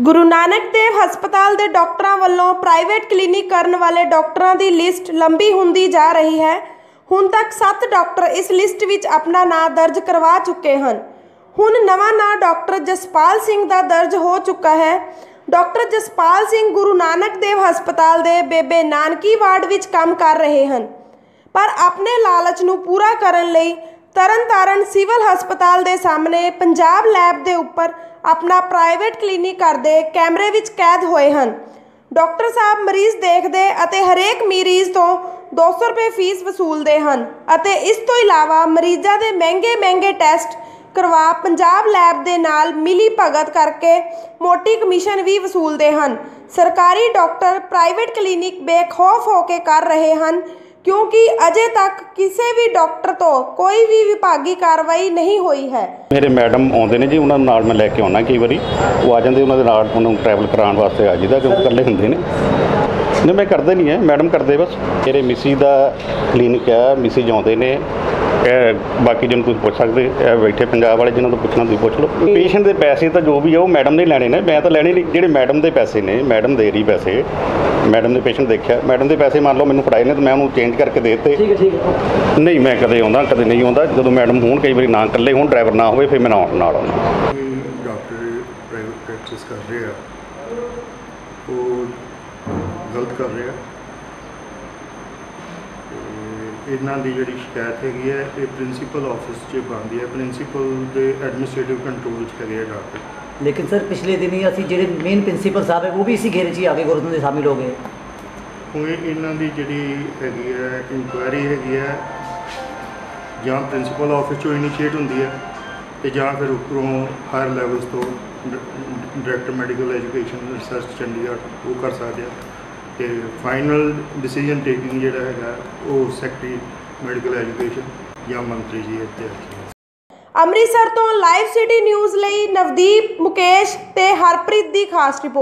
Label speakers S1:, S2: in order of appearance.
S1: ਗੁਰੂ ਨਾਨਕ ਦੇਵ ਹਸਪਤਾਲ ਦੇ ਡਾਕਟਰਾਂ ਵੱਲੋਂ ਪ੍ਰਾਈਵੇਟ ਕਲੀਨਿਕ ਕਰਨ ਵਾਲੇ ਡਾਕਟਰਾਂ ਦੀ ਲਿਸਟ ਲੰਬੀ ਹੁੰਦੀ ਜਾ ਰਹੀ ਹੈ। ਹੁਣ ਤੱਕ 7 ਡਾਕਟਰ ਇਸ ਲਿਸਟ ਵਿੱਚ ਆਪਣਾ ਨਾਂ ਦਰਜ ਕਰਵਾ ਚੁੱਕੇ ਹਨ। ਹੁਣ ਨਵਾਂ ਨਾਂ ਡਾਕਟਰ ਜਸਪਾਲ ਸਿੰਘ ਦਾ ਦਰਜ ਹੋ ਚੁੱਕਾ ਹੈ। ਡਾਕਟਰ ਜਸਪਾਲ ਸਿੰਘ ਗੁਰੂ ਨਾਨਕ ਦੇਵ ਹਸਪਤਾਲ ਦੇ ਬੇਬੇ ਨਾਨਕੀ ਵਾਰਡ ਵਿੱਚ ਕੰਮ ਕਰ ਰਹੇ ਹਨ। ਪਰ ਆਪਣੇ ਲਾਲਚ ਨੂੰ ਪੂਰਾ ਕਰਨ ਲਈ ਤਰਨਤਾਰਨ ਸਿਵਲ ਹਸਪਤਾਲ ਦੇ ਸਾਹਮਣੇ ਪੰਜਾਬ ਲੈਬ ਦੇ ਉੱਪਰ ਆਪਣਾ ਪ੍ਰਾਈਵੇਟ ਕਲੀਨਿਕ ਕਰਦੇ ਕੈਮਰੇ ਵਿੱਚ ਕੈਦ ਹੋਏ ਹਨ। ਡਾਕਟਰ ਸਾਹਿਬ ਮਰੀਜ਼ ਦੇਖਦੇ ਅਤੇ ਹਰੇਕ ਮਰੀਜ਼ ਤੋਂ 200 ਰੁਪਏ ਫੀਸ ਵਸੂਲਦੇ ਹਨ ਅਤੇ ਇਸ ਤੋਂ ਇਲਾਵਾ ਮਰੀਜ਼ਾਂ ਦੇ ਮਹਿੰਗੇ ਮਹਿੰਗੇ ਟੈਸਟ ਕਰਵਾ ਪੰਜਾਬ ਲੈਬ ਦੇ ਨਾਲ ਮਿਲੀ ਭਗਤ ਕਰਕੇ ਮੋਟੀ ਕਮਿਸ਼ਨ ਵੀ ਵਸੂਲਦੇ ਹਨ। ਸਰਕਾਰੀ ਡਾਕਟਰ ਪ੍ਰਾਈਵੇਟ ਕਲੀਨਿਕ ਬੇਖੌਫ ਹੋ ਕੇ ਕਰ ਰਹੇ ਹਨ। ਕਿਉਂਕਿ ਅਜੇ ਤੱਕ ਕਿਸੇ ਵੀ ਡਾਕਟਰ ਤੋਂ ਕੋਈ ਵੀ ਵਿਭਾਗੀ ਕਾਰਵਾਈ ਨਹੀਂ ਹੋਈ ਹੈ।
S2: ਮੇਰੇ ਮੈਡਮ ਆਉਂਦੇ ਨੇ ਜੀ, ਉਹਨਾਂ ਨੂੰ ਨਾਲ ਮੈਂ ਲੈ ਕੇ ਆਉਣਾ ਕਈ ਵਾਰੀ। ਉਹ ਆ ਜਾਂਦੇ, ਉਹਨਾਂ ਦੇ ਨਾਲ ਉਹਨਾਂ ਨੂੰ ਟਰੈਵਲ ਕਰਾਉਣ ਵਾਸਤੇ ਆ ਜਿੱਦਾਂ ਕਿਉਂਕਿ ਇਕੱਲੇ ਹੁੰਦੇ ਨੇ। ਨਹੀਂ, ਮੈਂ ਕਰਦੇ ਨਹੀਂ ਹੈ, ਮੈਡਮ ਕਰਦੇ ਬਸ। ਮੇਰੇ ਮਿਸੀ ਦਾ ਕਲੀਨਿਕ ਹੈ, ਮਿਸੀ ਆਉਂਦੇ ਨੇ। ਇਹ ਬਾਕੀ ਜਿਹਨੂੰ ਤੁਸੀਂ ਪੁੱਛ ਸਕਦੇ ਇਹ ਬੈਠੇ ਪੰਜਾਬ ਵਾਲੇ ਜਿਹਨਾਂ ਤੋਂ ਪੁੱਛਣਾ ਤੁਸੀਂ ਪੁੱਛ ਲਓ। ਪੇਸ਼ੈਂਟ ਦੇ ਪੈਸੇ ਤਾਂ ਜੋ ਵੀ ਆ ਉਹ ਮੈਡਮ ਨੇ ਲੈਣੇ ਨੇ। ਮੈਂ ਤਾਂ ਲੈਣੇ ਨਹੀਂ ਜਿਹੜੇ ਮੈਡਮ ਦੇ ਪੈਸੇ ਨੇ ਮੈਡਮ ਦੇ ਰਹੀ ਪੈਸੇ। ਮੈਡਮ ਨੇ ਪੇਸ਼ੈਂਟ ਦੇਖਿਆ ਮੈਡਮ ਦੇ ਪੈਸੇ ਮੰਨ ਲਓ ਮੈਨੂੰ ਫੜਾਏ ਨੇ ਤਾਂ ਮੈਂ ਉਹਨੂੰ ਚੇਂਜ ਕਰਕੇ ਦੇ ਦਿੱਤੇ।
S3: ਠੀਕ ਹੈ ਠੀਕ ਹੈ।
S2: ਨਹੀਂ ਮੈਂ ਕਦੇ ਆਉਂਦਾ ਕਦੇ ਨਹੀਂ ਆਉਂਦਾ। ਜਦੋਂ ਮੈਡਮ ਹੋਣ ਕਈ ਵਾਰੀ ਨਾ ਇਕੱਲੇ ਹੋਣ ਡਰਾਈਵਰ ਨਾ ਹੋਵੇ ਫਿਰ ਮੈਂ ਨਾਲ ਨਾਲ ਆਉਂਦਾ।
S4: ਕੋਈ ਡਾਕਟਰ ਪ੍ਰਾਈਵੇਟ ਪ੍ਰੈਕਟਿਸ ਕਰ ਰਹੇ ਆ ਉਹ ਗਲਤ ਕਰ ਰਹੇ? ਆ ਇਹਨਾਂ ਦੀ ਜਿਹੜੀ ਸ਼ਿਕਾਇਤ ਹੈਗੀ ਹੈ ਇਹ ਪ੍ਰਿੰਸੀਪਲ ਆਫਿਸ 'ਚ ਬਣਦੀ ਹੈ ਪ੍ਰਿੰਸੀਪਲ ਦੇ ਐਡਮਿਨਿਸਟ੍ਰੇਟਿਵ ਕੰਟਰੋਲ 'ਚ ਹੈਗੇ ਆ ਡਾਕਟਰ।
S3: ਲੇਕਿਨ ਸਰ ਪਿਛਲੇ ਦਿਨੀ ਅਸੀਂ ਜਿਹੜੇ ਮੇਨ ਪ੍ਰਿੰਸੀਪਲ ਸਾਹਿਬ ਹੈ ਉਹ ਵੀ ਇਸੀ ਘੇਰੇ 'ਚ ਹੀ ਆ ਕੇ ਗੁਰਦੁਆਰੇ ਦੇ ਸ਼ਾਮਿਲ ਹੋ ਗਏ
S4: ਹੁਣ ਇਹਨਾਂ ਦੀ ਜਿਹੜੀ ਹੈਗੀ ਹੈ ਇਨਕੁਆਇਰੀ ਹੈਗੀ ਹੈ ਜਾਂ ਪ੍ਰਿੰਸੀਪਲ ਆਫਿਸ 'ਚੋਂ ਇਨੀਸ਼ੀਏਟ ਹੁੰਦੀ ਹੈ ਤੇ ਜਾਂ ਫਿਰ ਉੱਪਰੋਂ ਹਾਇਰ ਲੈਵਲਸ ਤੋਂ director medical education research Chandigarh ਉਹ ਕਰ ਸਕਦੇ ਆ। ਤੇ ਫਾਈਨਲ ਡਿਸੀਜਨ ਟੇਕਿੰਗ ਜਿਹੜਾ ਹੈਗਾ, ਉਹ ਸੈਕਟਰੀ ਮੈਡੀਕਲ ਐਜੂਕੇਸ਼ਨ ਜਾਂ ਮੰਤਰੀ ਜੀ ਇੱਥੇ
S1: ਅੰਮ੍ਰਿਤਸਰ ਤੋਂ ਲਾਈਵ ਸਿਟੀ ਨਿਊਜ਼ ਲਈ ਨਵਦੀਪ ਮੁਕੇਸ਼ ਤੇ ਹਰਪ੍ਰੀਤ ਦੀ ਖਾਸ ਰਿਪੋਰਟ